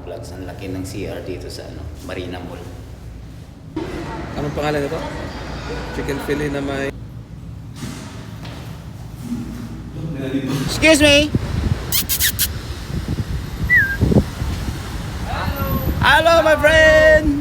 ka-vlogs. Ang laki ng CR dito sa ano, Marina Mall. Anong pangalan nito? Chicken fillet na may... Excuse me! Hello, my friend!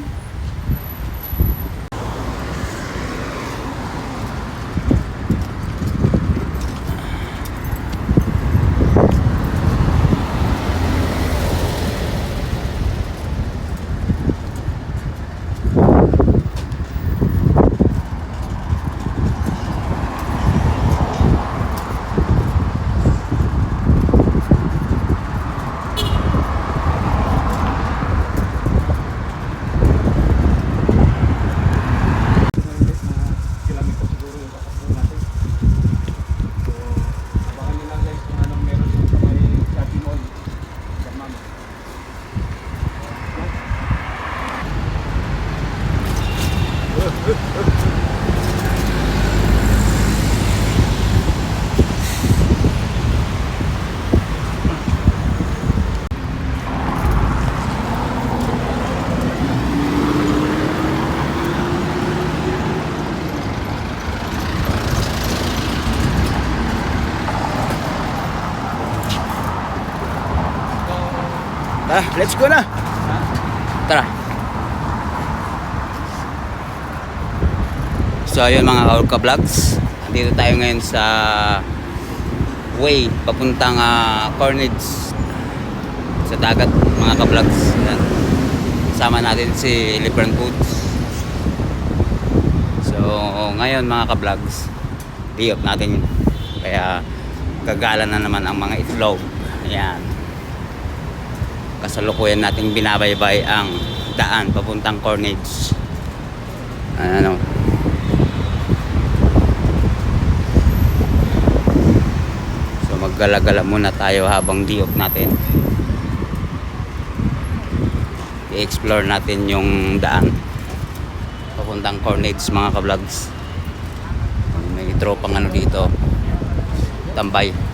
kilometer siguro yung tatakbo natin. So, abangan nyo lang guys kung anong meron yung sa may shopping mall. Sa ma'am. Tara, let's go na! Tara. So ayun mga ka-vlogs, dito tayo ngayon sa way papuntang uh, Cornage sa dagat mga ka-vlogs. Kasama natin si Lebron Foods. So ngayon mga ka-vlogs, off natin. Kaya gagala na naman ang mga itlog. Ayan kasalukuyan nating binabaybay ang daan papuntang Cornage. Ano? So maggalagala muna tayo habang diop natin. I-explore natin yung daan papuntang Cornage mga ka-vlogs. May tropang ano dito. Tambay.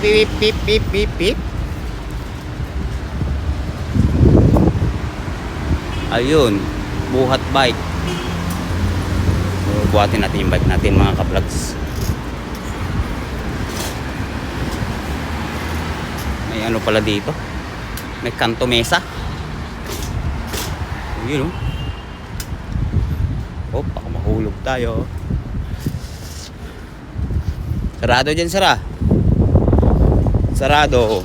Beep, beep, beep, beep, beep, beep. Ayun, buhat bike. Buhatin natin yung bike natin mga ka-vlogs. May ano pala dito? May kanto mesa. Yun oh. Oh, mahulog tayo. Sarado dyan, sara. Sarado.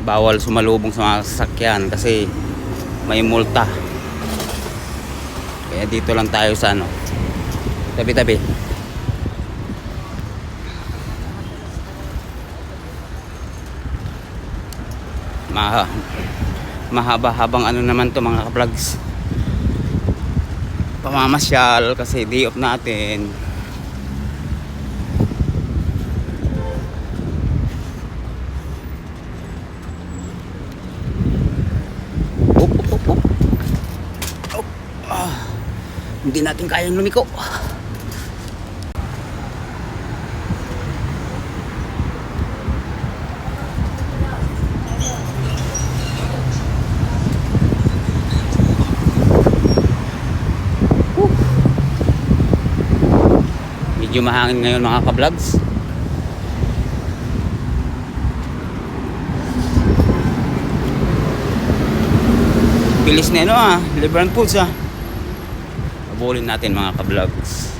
Bawal sumalubong sa mga sasakyan kasi may multa. Kaya dito lang tayo sa ano. Tabi-tabi. Maha mahaba-habang ano naman to mga vlogs pamamasyal kasi day off natin Up, up, up, up. Up. Ah, hindi natin kayang lumiko. Medyo mahangin ngayon mga ka-vlogs. Bilis na ano ah, Lebron Foods ah. Abulin natin mga ka-vlogs.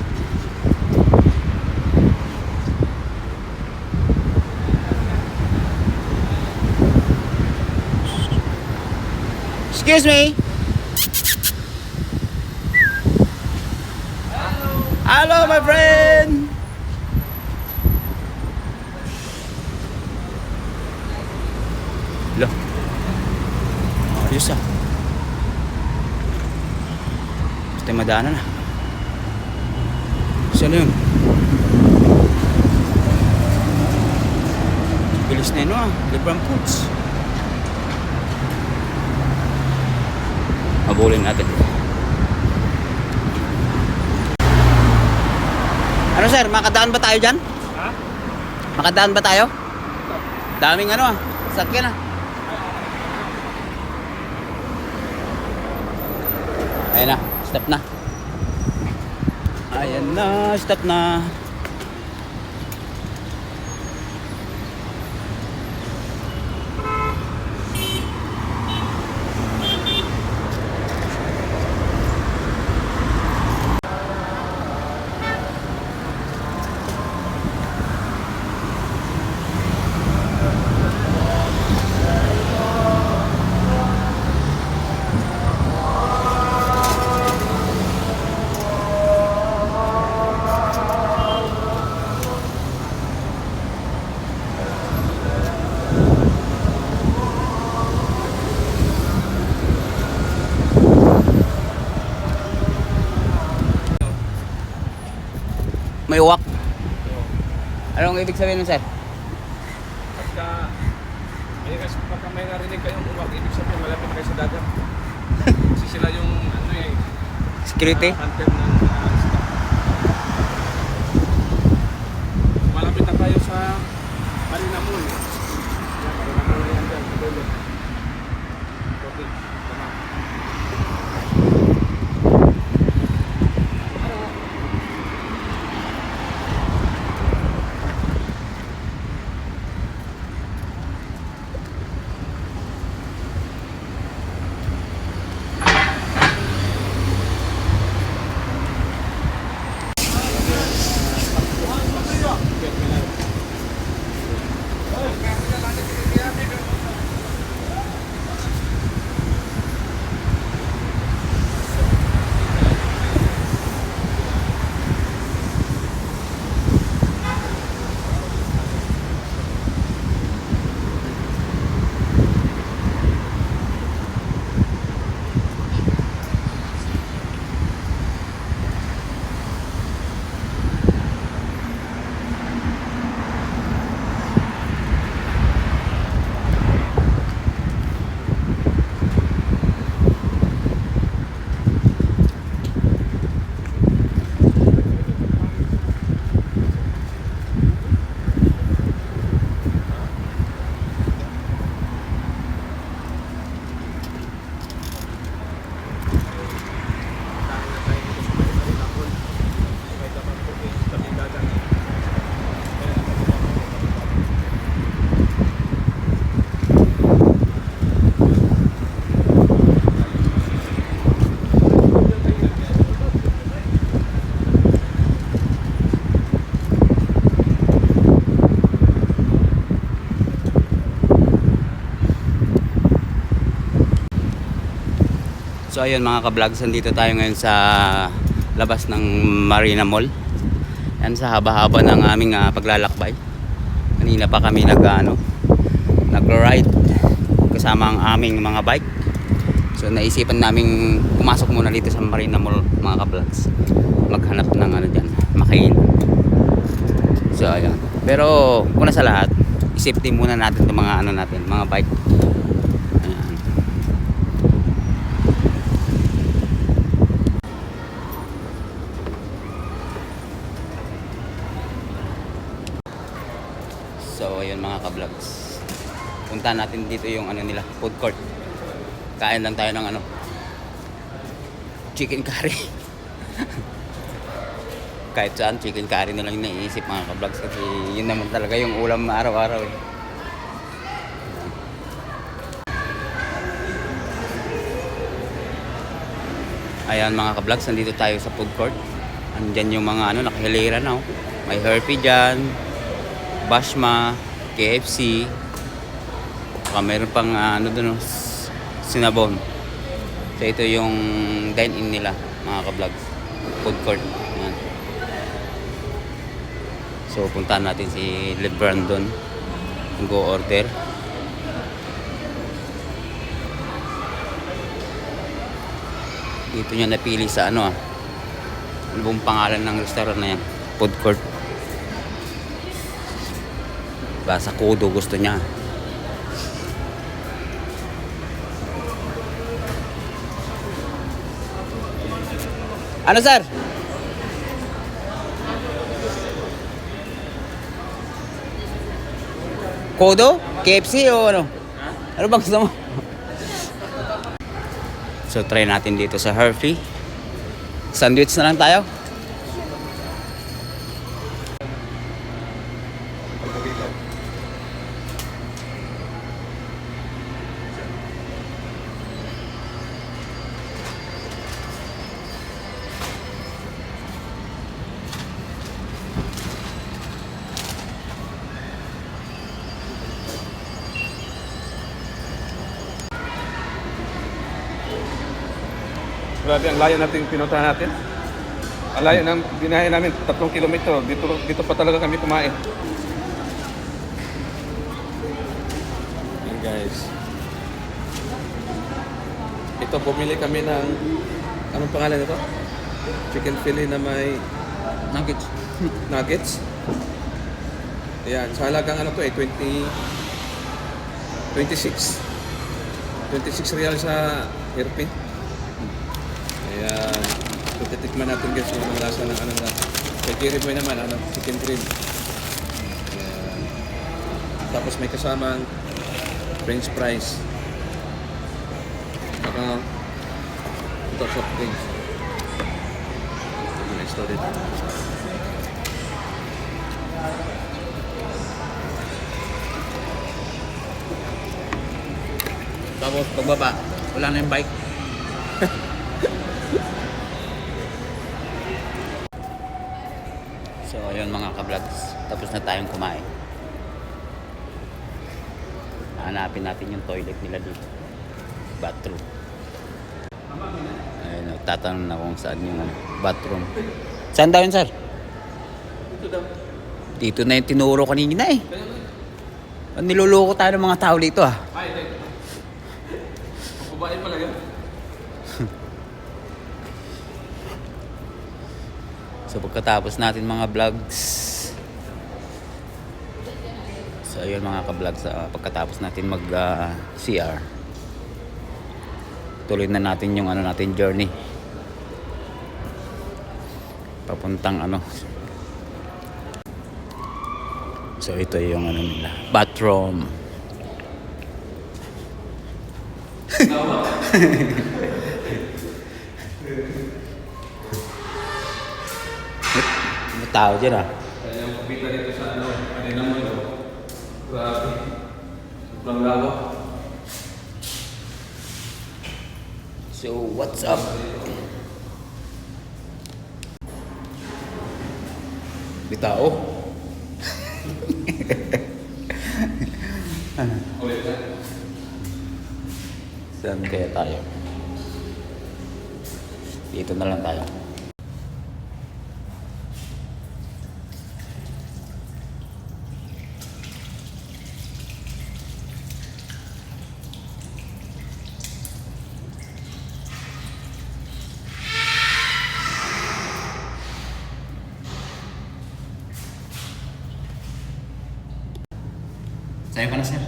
Excuse me. Hello, my friend. Madaanan na. Saan na yun? Bilis na yun ah. Librang foods. Habulin natin. Ano sir, makadaan ba tayo dyan? Ha? Makadaan ba tayo? Daming ano ah. Sakyan ah. Ayan na, stop na. Na, stop na. May uwak. Anong ibig sabihin nun sir? Pagka, may, kasi pagka may narinig kayong uwak, ibig sabihin malapit kayo sa dagat. Kasi sila yung ano eh, Security? ah, hunter ng ah, isda. Malapit na sa Marina Moon. Yan, na dyan. Okay, tama. So ayun mga ka-vlogs, nandito tayo ngayon sa labas ng Marina Mall. Yan sa haba-haba ng aming ah, paglalakbay. Kanina pa kami nag ano, nag-ride kasama ang aming mga bike. So naisipan namin pumasok muna dito sa Marina Mall mga ka-vlogs. Maghanap ng ano diyan, makain. So ayun. Pero una sa lahat, isipin muna natin itong mga ano natin, mga bike. So ayun mga ka-vlogs. Punta natin dito yung ano nila, food court. Kain lang tayo ng ano chicken curry. Kahit saan chicken curry na lang naiisip mga ka-vlogs kasi yun naman talaga yung ulam araw-araw eh. Ayan mga ka-vlogs, nandito tayo sa food court. Andyan yung mga ano, nakahilera na oh. May Herpy dyan, Bashma, KFC, saka meron pang ah, ano dun, oh, Sinabon. So ito yung dine-in nila, mga ka-vlogs. Food court. Yan. So puntahan natin si Lebron doon. Go order. Dito niya napili sa ano ah. Ano pangalan ng restaurant na yan? Food court. Diba? Basta kudo gusto niya. Ano sir? Kodo? KFC o ano? Ano bang gusto mo? So try natin dito sa Herfy. Sandwich na lang tayo. Grabe, ang layo natin pinuntahan natin. Ang layo ng binahe namin, tatlong kilometro. Dito, dito pa talaga kami kumain. Yan guys. Ito, bumili kami ng, anong pangalan nito? Chicken fillet na may Nuggets. nuggets. Ayan, sa halagang ano to eh, 20, 26. 26 real sa Herpy. Titikman natin guys yung ang lasa ng ano na. Kay Jerry Boy naman, ano, chicken grill. Ayan. Tapos may kasamang french fries. Saka ito soft drinks. Next story. Tapos pagbaba, wala na yung bike. So ayun mga ka-vlogs, tapos na tayong kumain. Hanapin natin yung toilet nila dito. Bathroom. Ayun, nagtatanong na kung saan yung bathroom. Saan daw yun, sir? Ito daw. Dito na yung tinuro kanina eh. Niloloko tayo ng mga tao dito ah. Ay, ito. Babae pala yun. So pagkatapos natin mga vlogs So ayun mga ka-vlogs ah, pagkatapos natin mag ah, CR Tuloy na natin yung ano natin journey. Papuntang ano. So ito yung ano nila bathroom tao dyan ah Kaya yung kapita dito sa ano, kanina mo ito. Grabe. Sobrang lawak. So what's up? May tao na. Saan kaya tayo? Dito na lang tayo. Sa'yo ka na, sir.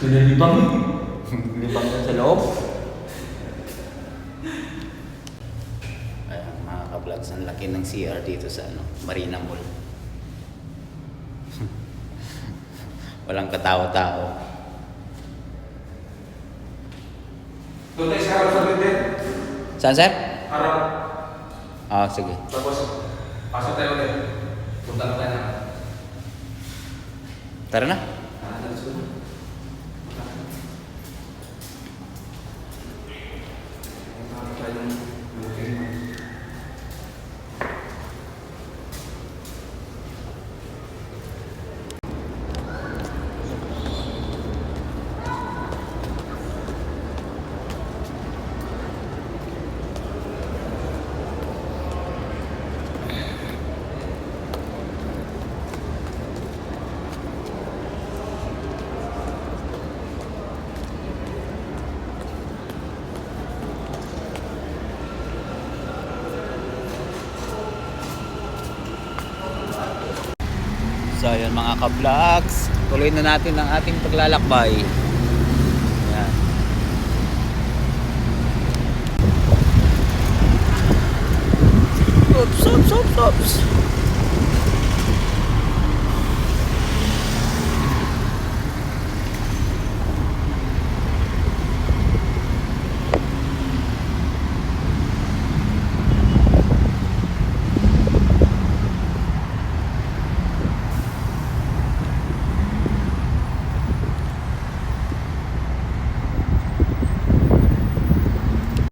Pinalibang. Libang ka sa loob. Ayan, mga ka-vlogs, ang laki ng CR dito sa ano, Marina Mall. Walang katawa-tao. Doon tayo sa harap sa bibig. Saan, sir? Harap. Ah, sige. Tapos, pasok tayo ulit. Punta na tayo na. Tara na. Ah, ayan ka-vlogs. tuloy na natin ang ating paglalakbay. Yan. Oops, oops, oops, oops.